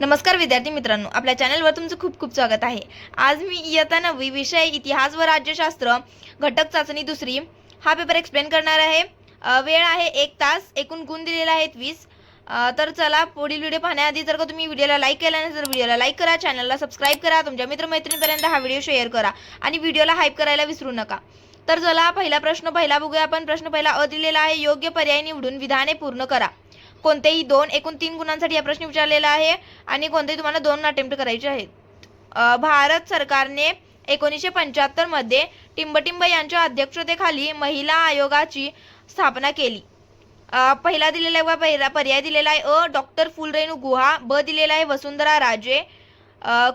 नमस्कार विद्यार्थी मित्रांनो आपल्या चॅनलवर तुमचं खूप खूप स्वागत आहे. आज मी इयत्ता नववी विषय इतिहास व राज्यशास्त्र घटक चाचणी दुसरी हा पेपर एक्सप्लेन करणार आहे. वेळ आहे एक तास एकूण गुण दिलेला आहे वीस. तर चला पुढील व्हिडिओ पाहण्याआधी जर का तुम्ही व्हिडिओला लाईक केला नसेल तर व्हिडिओला लाईक करा चॅनलला सबस्क्राईब करा तुमच्या मित्रमैत्रिणीपर्यंत हा व्हिडिओ शेअर करा आणि व्हिडिओला हाईप करायला विसरू नका. तर चला पहिला प्रश्न पहिला बघूया आपण. प्रश्न पहिला अ दिलेला आहे योग्य पर्याय निवडून विधाने पूर्ण करा. कोणतेही दोन एकूण तीन गुणांसाठी हा प्रश्न विचारलेला आहे आणि कोणतेही तुम्हाला दोन अटेम्प्ट करायचे आहेत. भारत सरकारने एकोणीसशे पंच्याहत्तरमध्ये टिंबटिंब यांच्या अध्यक्षतेखाली महिला आयोगाची स्थापना केली. पहिला दिलेला आहे पहिला पर्याय दिलेला आहे अ डॉक्टर फुलरेणू गुहा ब दिलेला आहे वसुंधरा राजे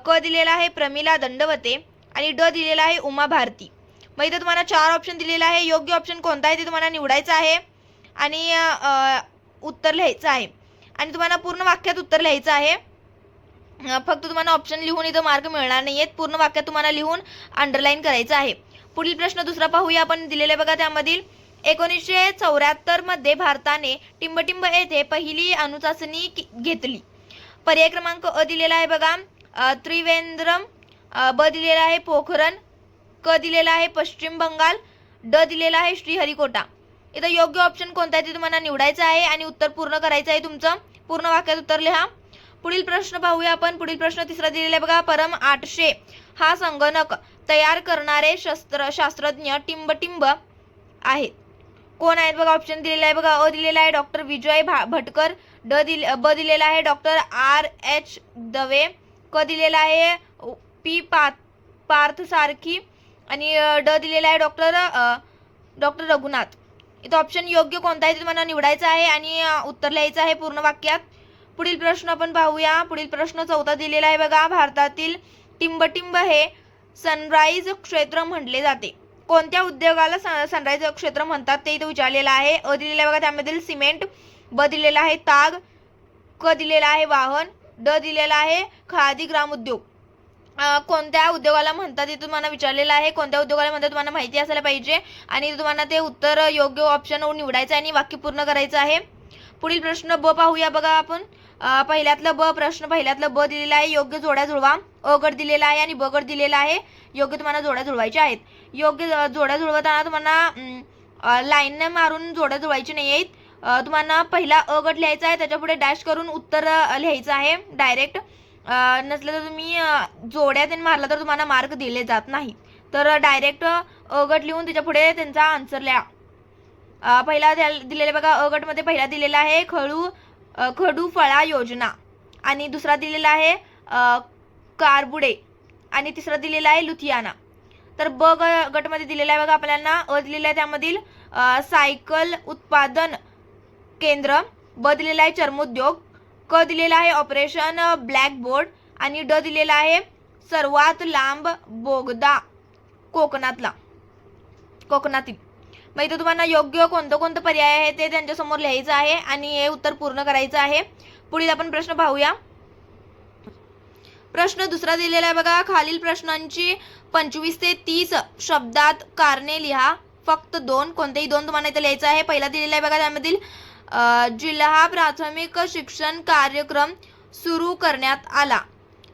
क दिलेला आहे प्रमिला दंडवते आणि ड दिलेला आहे उमा भारती. मग इथं तुम्हाला चार ऑप्शन दिलेला आहे योग्य ऑप्शन कोणता आहे ते तुम्हाला निवडायचं आहे. आणि उत्तर लिहायचं आहे. आणि तुम्हाला पूर्ण वाक्यात उत्तर लिहायचं आहे. फक्त तुम्हाला ऑप्शन लिहून इथं मार्क मिळणार नाही आहेत पूर्ण वाक्यात तुम्हाला लिहून अंडरलाईन करायचं आहे. पुढील प्रश्न दुसरा पाहूया. आपण दिलेले बघा त्यामधील. एकोणीसशे चौऱ्याहत्तरमध्ये भारताने टिंबटिंब येथे पहिली अनुचाचणी की- घेतली. पर्याय क्रमांक अ दिलेला आहे बघा. त्रिवेंद्रम. ब दिलेला आहे पोखरण. क दिलेला आहे पश्चिम बंगाल. ड दिलेला आहे श्रीहरिकोटा. इथं योग्य ऑप्शन कोणता आहे ते तुम्हाला निवडायचं आहे आणि उत्तर पूर्ण करायचं आहे तुमचं. पूर्ण वाक्यात उत्तर लिहा. पुढील प्रश्न पाहूया आपण. पुढील प्रश्न तिसरा दिलेला आहे बघा. परम आठशे. हा संगणक तयार करणारे शस्त्र शास्त्रज्ञ टिंबटिंब आहेत. कोण आहेत बघा? ऑप्शन दिलेला आहे बघा. अ दिलेला आहे डॉक्टर विजय भा भटकर. ड दिल ब दिलेला आहे डॉक्टर आर एच दवे. क दिलेला आहे पी पार्थ पार्थ सारखी. आणि ड दिलेला आहे डॉक्टर डॉक्टर रघुनाथ. इथं ऑप्शन योग्य कोणता आहे ते तुम्हाला निवडायचं आहे आणि उत्तर लिहायचं आहे पूर्ण वाक्यात. पुढील प्रश्न आपण पाहूया. पुढील प्रश्न चौथा दिलेला आहे बघा. भारतातील टिंबटिंब हे सनराईज क्षेत्र म्हटले जाते. कोणत्या उद्योगाला सनराईज क्षेत्र म्हणतात ते इथे विचारलेलं आहे. अ दिलेलं आहे बघा. त्यामधील सिमेंट ब दिलेला आहे ताग क दिलेला आहे वाहन ड दिलेला आहे खादी ग्रामोद्योग उद्योग. कोणत्या उद्योगाला म्हणतात ते तुम्हाला विचारलेलं आहे. कोणत्या उद्योगाला म्हणतात तुम्हाला माहिती असायला पाहिजे. आणि तुम्हाला ते उत्तर योग्य ऑप्शन निवडायचं आहे आणि वाक्य पूर्ण करायचं आहे. पुढील प्रश्न ब पाहूया बघा आपण. पहिल्यातलं ब प्रश्न पहिल्यातलं ब दिलेला आहे. योग्य जोड्या जुळवा. अ गट दिलेला आहे आणि ब गट दिलेला आहे. योग्य तुम्हाला जोड्या जुळवायच्या आहेत. योग्य जोड्या जुळवताना तुम्हाला लाईनने मारून जोड्या जुळवायची नाही आहेत. तुम्हाला पहिला अ गट लिहायचा आहे. त्याच्या पुढे डॅश करून उत्तर लिहायचं आहे. डायरेक्ट नसलं तर तुम्ही जोड्या त्यांनी मारला तर तुम्हाला मार्क दिले जात नाही. तर डायरेक्ट अगट लिहून त्याच्या पुढे त्यांचा आन्सर लिहा. पहिला दिलेला बघा अगटमध्ये पहिला दिलेला आहे खळू खडू फळा योजना. आणि दुसरा दिलेला आहे कारबुडे. आणि तिसरा दिलेला आहे लुथियाना. तर ब ग गटमध्ये दिलेला आहे बघा आपल्याला अ दिलेला आहे त्यामधील सायकल उत्पादन केंद्र. ब दिलेला आहे चर्मोद्योग. क दिलेला आहे ऑपरेशन ब्लॅकबोर्ड आणि ड दिलेला आहे सर्वात लांब बोगदा कोकणातला कोकणातील. मग इथं तुम्हाला योग्य कोणतं कोणतं पर्याय आहे ते त्यांच्यासमोर लिहायचं आहे आणि हे उत्तर पूर्ण करायचं आहे. पुढील आपण प्रश्न पाहूया. प्रश्न दुसरा दिलेला आहे बघा खालील प्रश्नांची पंचवीस ते तीस शब्दात कारणे लिहा. फक्त दोन कोणतेही दोन तुम्हाला इथं लिहायचं आहे. पहिला दिलेला आहे बघा त्यामधील जिल्हा प्राथमिक शिक्षण कार्यक्रम सुरू करण्यात आला.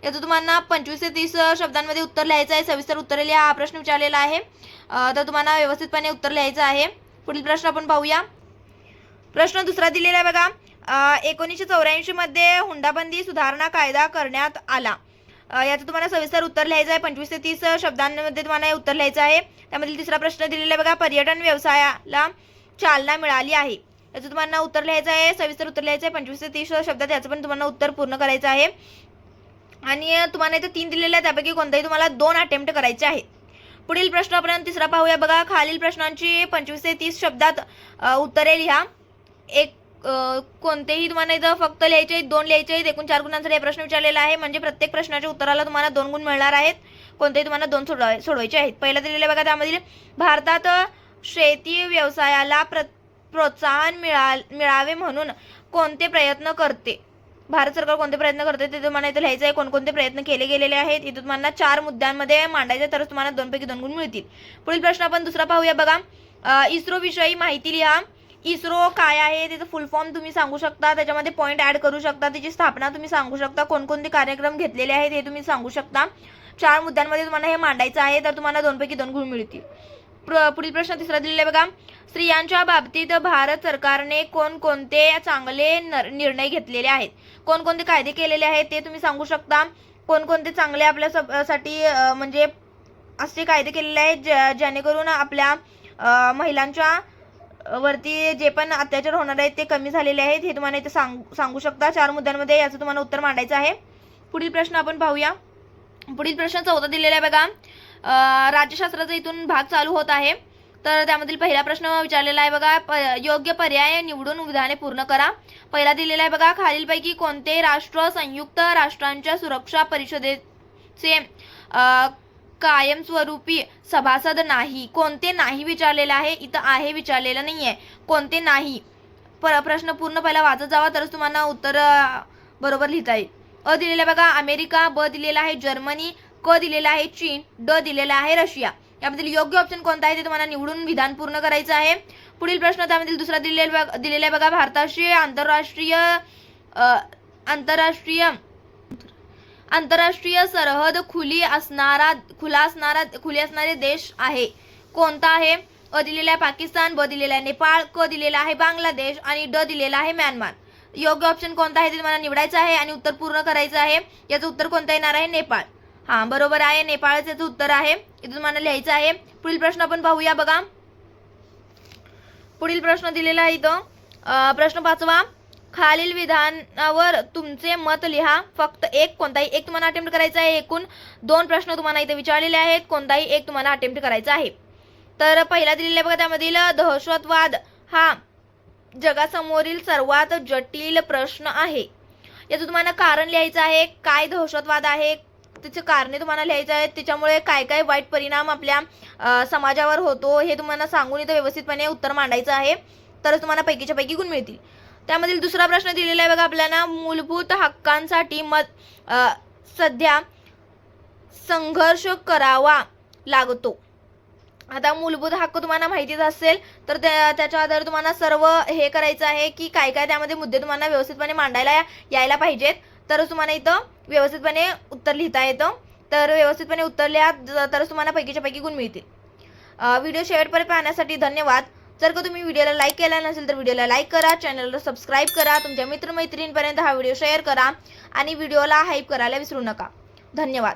याचं तुम्हाला पंचवीस ते तीस शब्दांमध्ये उत्तर लिहायचं आहे. सविस्तर उत्तर लिहा. हा प्रश्न विचारलेला आहे. तर तुम्हाला व्यवस्थितपणे उत्तर लिहायचं आहे. पुढील प्रश्न आपण पाहूया. प्रश्न दुसरा दिलेला आहे बघा. एकोणीसशे चौऱ्याऐंशीमध्ये हुंडाबंदी सुधारणा कायदा करण्यात आला. याचं तुम्हाला सविस्तर उत्तर लिहायचं आहे. पंचवीस ते तीस शब्दांमध्ये तुम्हाला हे उत्तर लिहायचं आहे. त्यामधील तिसरा प्रश्न दिलेला आहे बघा. पर्यटन व्यवसायाला चालना मिळाली आहे. याचं तुम्हाला उत्तर लिहायचं आहे सविस्तर उत्तर लिहायचं आहे पंचवीस ते तीस शब्दात याचं पण तुम्हाला उत्तर पूर्ण करायचं आहे. आणि तुम्हाला इथे तीन दिलेले आहेत त्यापैकी कोणताही तुम्हाला दोन अटेम्प्ट करायचे आहेत. पुढील प्रश्न आपण तिसरा पाहूया. बघा खालील प्रश्नांची पंचवीस ते तीस शब्दात उत्तरे लिहा. एक कोणतेही तुम्हाला इथं फक्त लिहायचे आहेत दोन लिहायचे आहेत एकूण चार गुणांचा हे प्रश्न विचारलेला आहे. म्हणजे प्रत्येक प्रश्नाच्या उत्तराला तुम्हाला दोन गुण मिळणार आहेत. कोणतेही तुम्हाला दोन सोडवाय सोडवायचे आहेत. पहिला दिलेलं बघा त्यामधील भारतात शेती व्यवसायाला प्र प्रोत्साहन मिळा मिळावे म्हणून कोणते प्रयत्न करते? भारत सरकार कोणते प्रयत्न करते? ते तुम्हाला इथे लिहायचं आहे. कोणकोणते प्रयत्न केले गेलेले आहेत? इथे तुम्हाला चार मुद्द्यांमध्ये मांडायचे तरच तुम्हाला दोनपैकी दोन गुण मिळतील. पुढील प्रश्न आपण दुसरा पाहूया. बघा अ, इस्रो विषयी माहिती लिहा. इस्रो काय आहे? त्याचं फुल फॉर्म तुम्ही सांगू शकता. त्याच्यामध्ये पॉईंट ॲड करू शकता. त्याची स्थापना तुम्ही सांगू शकता. कोणकोणते कार्यक्रम घेतलेले आहेत हे तुम्ही सांगू शकता. चार मुद्द्यांमध्ये तुम्हाला हे मांडायचं आहे. तर तुम्हाला दोनपैकी दोन गुण मिळतील. प्र पुढील प्रश्न तिसरा दिलेला आहे. बघा स्त्रियांच्या बाबतीत भारत सरकारने कोणकोणते चांगले निर्णय घेतलेले आहेत? कोणकोणते कायदे केलेले आहेत ते तुम्ही सांगू शकता? कोणकोणते चांगले आपल्या सब- साठी म्हणजे असे कायदे केलेले आहेत ज्या- जेणेकरून आपल्या महिलांच्या वरती जे पण अत्याचार होणार आहेत ते कमी झालेले आहेत हे तुम्हाला इथे सांग सांगू शकता. चार मुद्द्यांमध्ये याचं तुम्हाला उत्तर मांडायचं आहे. पुढील प्रश्न आपण पाहूया. पुढील प्रश्न चौथा दिलेला आहे बघा. राज्यशास्त्राचा इथून भाग चालू होत आहे. तर त्यामधील पहिला प्रश्न विचारलेला आहे बघा प- योग्य पर्याय निवडून विधाने पूर्ण करा. पहिला दिलेला आहे बघा खालीलपैकी कोणते राष्ट्र संयुक्त राष्ट्रांच्या सुरक्षा परिषदेचे कायमस्वरूपी सभासद नाही? कोणते नाही विचारलेलं आहे? इथं आहे विचारलेलं नाही आहे कोणते नाही? पर प्रश्न पूर्ण पहिला वाचत जावा तरच तुम्हाला उत्तर बरोबर लिहिता येईल. अ दिलेला आहे बघा अमेरिका ब दिलेला आहे जर्मनी क दिलेला आहे चीन ड दिलेला आहे रशिया. यामधील योग्य ऑप्शन कोणता आहे ते तुम्हाला निवडून विधान पूर्ण करायचं आहे. पुढील प्रश्न त्यामधील दुसरा दिलेला दिलेला आहे बघा भारताशी आंतरराष्ट्रीय आंतरराष्ट्रीय आंतरराष्ट्रीय सरहद खुली असणारा खुला असणारा खुली असणारे देश आहे. कोणता आहे? अ दिलेला आहे पाकिस्तान ब दिलेला आहे नेपाळ क दिलेला आहे बांगलादेश आणि ड दिलेला आहे म्यानमार. योग्य ऑप्शन कोणता आहे ते तुम्हाला निवडायचं आहे आणि उत्तर पूर्ण करायचं आहे. याचं उत्तर कोणतं येणार आहे? नेपाळ. हा बरोबर आहे. नेपाळच याचं उत्तर आहे इथून तुम्हाला लिहायचं आहे. पुढील प्रश्न आपण पाहूया बघा. पुढील प्रश्न दिलेला आहे इथं. प्रश्न पाचवा. खालील विधानावर तुमचे मत लिहा. फक्त एक कोणताही एक तुम्हाला अटेम्प्ट करायचा आहे. एकूण दोन प्रश्न तुम्हाला इथे विचारलेले आहेत. कोणताही एक तुम्हाला अटेम्प्ट करायचा आहे. तर पहिला दिलेला बघा त्यामधील दहशतवाद हा जगासमोरील सर्वात जटिल प्रश्न आहे. याचं तुम्हाला कारण लिहायचं आहे. काय दहशतवाद आहे? त्याचे कारणे तुम्हाला लिहायचे आहेत. त्याच्यामुळे काय काय वाईट परिणाम आपल्या समाजावर होतो हे तुम्हाला सांगून इथं व्यवस्थितपणे उत्तर मांडायचं आहे. तरच तुम्हाला पैकीच्या पैकी गुण मिळतील. त्यामधील दुसरा प्रश्न दिलेला आहे बघा आपल्याला. मूलभूत हक्कांसाठी मत सध्या संघर्ष करावा लागतो. आता मूलभूत हक्क तुम्हाला माहितीच असेल तर त्या त्याच्या आधारे तुम्हाला सर्व हे करायचं आहे की काय काय त्यामध्ये मुद्दे तुम्हाला व्यवस्थितपणे मांडायला यायला पाहिजेत. तरच तुम्हाला इथं व्यवस्थितपणे उत्तर लिहिता येतं. तर व्यवस्थितपणे उत्तर लिहा तरच तुम्हाला पैकीच्या पैकी गुण मिळतील. व्हिडिओ शेवटपर्यंत पाहण्यासाठी धन्यवाद. जर का तुम्ही व्हिडिओला लाईक केला नसेल तर व्हिडिओला लाईक करा चॅनलला सबस्क्राईब करा तुमच्या मित्रमैत्रिणींपर्यंत हा व्हिडिओ शेअर करा आणि व्हिडिओला हाईप करायला विसरू नका. धन्यवाद.